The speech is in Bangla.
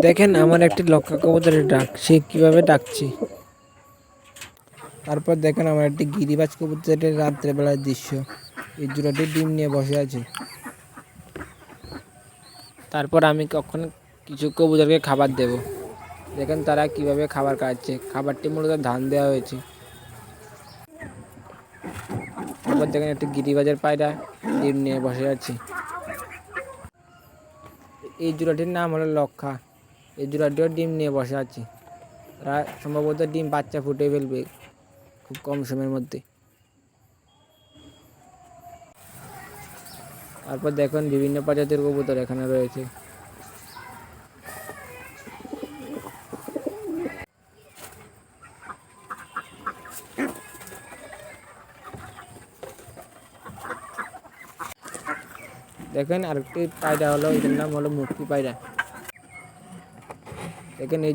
দেখেন, আমার একটি লক্ষা কবুতরের ডাক, সে কীভাবে ডাকছে। তারপর দেখেন, আমার একটি গিরিবাজ কবুতরের রাত্রেবেলার দৃশ্য। এই জোড়াটি ডিম নিয়ে বসে আছে। তারপর আমি কখন কিছু কবুতরকে খাবার দেব। দেখেন, তারা কীভাবে খাবার খাচ্ছে। খাবারটি মূলত ধান দেওয়া হয়েছে। তারপর দেখেন, একটি গিরিবাজের পায়রা ডিম নিয়ে বসে আছে। এই জোড়াটির নাম হলো লক্ষা। এই জোড়াটিও ডিম নিয়ে বসে আছে। তারা সম্ভবত ডিম বাচ্চা ফুটে ফেলবে খুব কম সময়ের মধ্যে। তারপর দেখুন বিভিন্ন প্রজাতির কবুতর এখানে রয়েছে। দেখেন আরেকটি পায়রা হলো এটার নাম হলো মুক্তি পায়রা। দেখেন এই